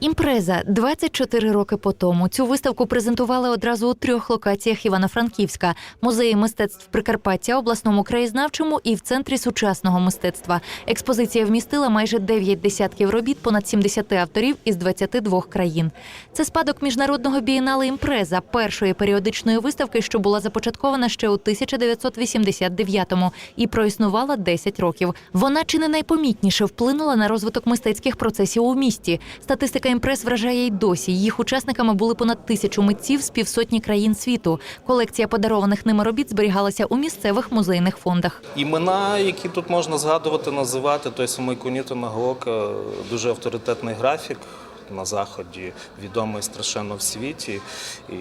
Імпреза 24 роки по тому. Цю виставку презентували одразу у трьох локаціях Івано-Франківська: музеї мистецтв Прикарпаття, обласному краєзнавчому і в центрі сучасного мистецтва. Експозиція вмістила майже 9 десятків робіт, понад 70 авторів із 22 країн. Це спадок міжнародного бієнале Імпреза, першої періодичної виставки, що була започаткована ще у 1989-му і проіснувала 10 років. Вона чи не найпомітніше вплинула на розвиток мистецьких процесів у місті. Статистика імпрес вражає й досі. Їх учасниками були понад тисячу митців з півсотні країн світу. Колекція подарованих ними робіт зберігалася у місцевих музейних фондах. Імена, які тут можна згадувати, називати, той самий Кунітона Нагаока, дуже авторитетний графік. На заході відомий страшенно в світі, і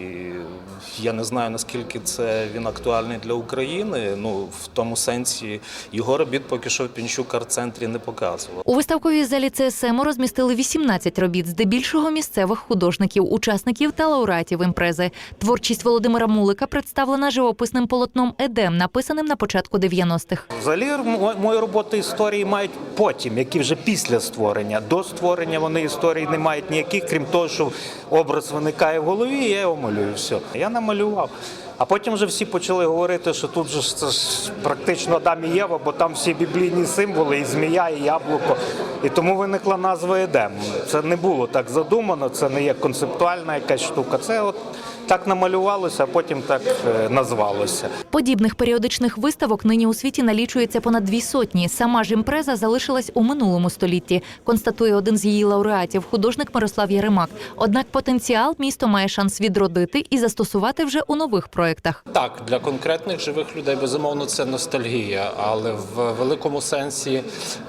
я не знаю наскільки це він актуальний для України. Ну в тому сенсі його робіт поки що в Пінчук арт-центрі не показував. У виставковій залі ЦСМ розмістили 18 робіт, здебільшого місцевих художників, учасників та лауреатів імпрези. Творчість Володимира Мулика представлена живописним полотном Едем, написаним на початку 90-х. Взагалі мої роботи історії мають потім, які вже після створення. До створення вони історії не мають ніяких, крім того, що образ виникає в голові, і я його малюю. Все. Я намалював. А потім вже всі почали говорити, що тут же це ж практично Адам і Єва, бо там всі біблійні символи, і змія, і яблуко. І тому виникла назва Едем. Це не було так задумано, це не є концептуальна якась штука. Це от так намалювалося, а потім так е, назвалося. Подібних періодичних виставок нині у світі налічується понад дві сотні. Сама ж імпреза залишилась у минулому столітті, констатує один з її лауреатів, художник Мирослав Яремак. Однак потенціал місто має шанс відродити і застосувати вже у нових проєктах. Так, для конкретних живих людей безумовно це ностальгія, але в великому сенсі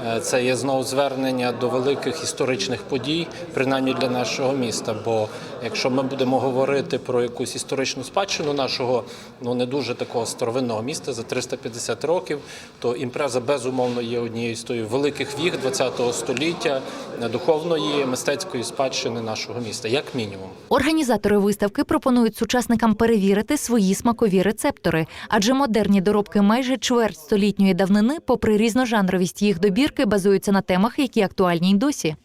е, це є знову звернення до великих історичних подій, принаймні для нашого міста. Бо якщо ми будемо говорити про якусь історичну спадщину нашого ну не дуже такого старовинного міста за 350 років, то імпреза безумовно є однією з тої великих віг ХХ століття е, духовної мистецької спадщини нашого міста, як мінімум. Організатори виставки пропонують сучасникам перевірити свої смакові рецептори, адже модерні доробки майже чверть столітньої давнини, попри різножанровість їх добірки, базуються на темах, які актуальні й досі.